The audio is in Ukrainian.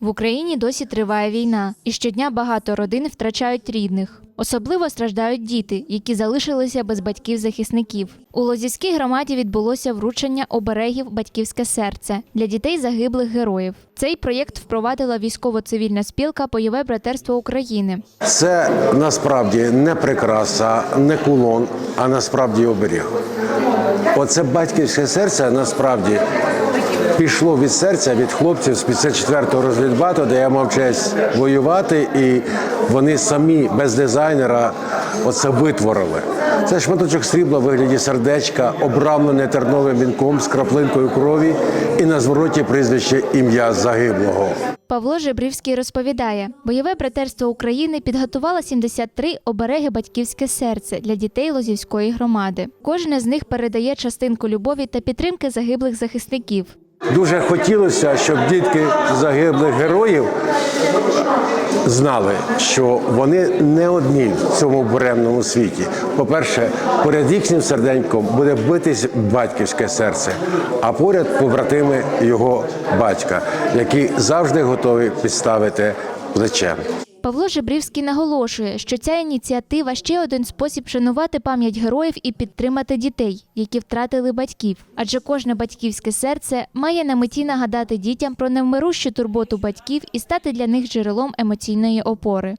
В Україні досі триває війна, і щодня багато родин втрачають рідних. Особливо страждають діти, які залишилися без батьків-захисників. У Лозівській громаді відбулося вручення оберегів Батьківське серце для дітей загиблих героїв. Цей проєкт впровадила військово-цивільна спілка Бойове братерство України. Це насправді не прикраса, не кулон, а насправді оберіг. Оце батьківське серце насправді пішло від серця від хлопців з 54-го розвідбату, де я мав честь воювати, і вони самі без дизайнера оце витворили. Це шматочок срібла в вигляді сердечка, обрамлене терновим вінком з краплинкою крові, і на звороті прізвище ім'я загиблого. Павло Жебрівський розповідає, бойове братерство України підготувало 73 обереги батьківське серце для дітей Лозівської громади. Кожне з них передає частинку любові та підтримки загиблих захисників. Дуже хотілося, щоб дітки загиблих героїв знали, що вони не одні в цьому буремному світі. По-перше, поряд їхнім серденьком буде битись батьківське серце, а поряд побратими його батька, які завжди готові підставити плече. Павло Жебрівський наголошує, що ця ініціатива ще один спосіб шанувати пам'ять героїв і підтримати дітей, які втратили батьків. Адже кожне батьківське серце має на меті нагадати дітям про невмирущу турботу батьків і стати для них джерелом емоційної опори.